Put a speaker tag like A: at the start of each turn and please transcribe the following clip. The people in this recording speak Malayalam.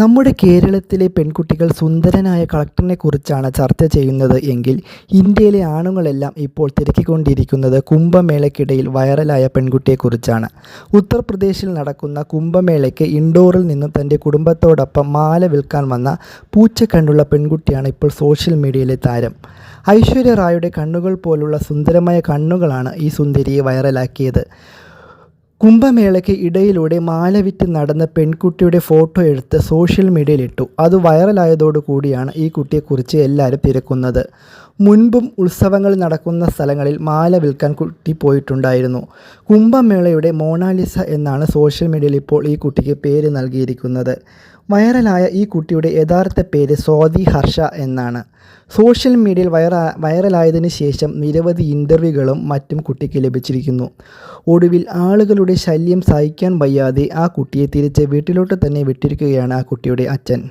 A: നമ്മുടെ കേരളത്തിലെ പെൺകുട്ടികൾ സുന്ദരനായ കളക്ടറിനെ കുറിച്ചാണ് ചർച്ച ചെയ്യുന്നത് എങ്കിൽ ഇന്ത്യയിലെ ആണുങ്ങളെല്ലാം ഇപ്പോൾ തിരക്കിക്കൊണ്ടിരിക്കുന്നത് കുംഭമേളയ്ക്കിടയിൽ വൈറലായ പെൺകുട്ടിയെക്കുറിച്ചാണ്. ഉത്തർപ്രദേശിൽ നടക്കുന്ന കുംഭമേളയ്ക്ക് ഇൻഡോറിൽ നിന്നും തന്റെ കുടുംബത്തോടൊപ്പം മാല വിൽക്കാൻ വന്ന പൂച്ച പൂച്ചക്കണ്ണുള്ള പെൺകുട്ടിയാണ് ഇപ്പോൾ സോഷ്യൽ മീഡിയയിലെ താരം. ഐശ്വര്യ റായുടെ കണ്ണുകൾ പോലുള്ള സുന്ദരമായ കണ്ണുകളാണ് ഈ സുന്ദരിയെ വൈറലാക്കിയത്. കുംഭമേളയ്ക്ക് ഇടയിലൂടെ മാല വിറ്റ് നടന്ന പെൺകുട്ടിയുടെ ഫോട്ടോ എടുത്ത് സോഷ്യൽ മീഡിയയിൽ ഇട്ടു അത് വൈറലായതോടുകൂടിയാണ് ഈ കുട്ടിയെക്കുറിച്ച് എല്ലാവരും തിരക്കുന്നത്. മുൻപും ഉത്സവങ്ങൾ നടക്കുന്ന സ്ഥലങ്ങളിൽ മാല വിൽക്കാൻ കുട്ടി പോയിട്ടുണ്ടായിരുന്നു. കുംഭമേളയുടെ മോണാലിസ എന്നാണ് സോഷ്യൽ മീഡിയയിൽ ഇപ്പോൾ ഈ കുട്ടിക്ക് പേര് നൽകിയിരിക്കുന്നത്. വൈറലായ ഈ കുട്ടിയുടെ യഥാർത്ഥ പേര് സ്വാതി ഹർഷ എന്നാണ്. സോഷ്യൽ മീഡിയയിൽ വൈറ വൈറലായതിനു ശേഷം നിരവധി ഇന്റർവ്യൂകളും മറ്റും കുട്ടിക്ക് ലഭിച്ചിരിക്കുന്നു. ഒടുവിൽ ആളുകളുടെ ശല്യം സഹിക്കാൻ വയ്യാതെ ആ കുട്ടിയെ തിരിച്ച് വീട്ടിലോട്ട് തന്നെ വിട്ടിരിക്കുകയാണ് ആ കുട്ടിയുടെ അച്ഛൻ.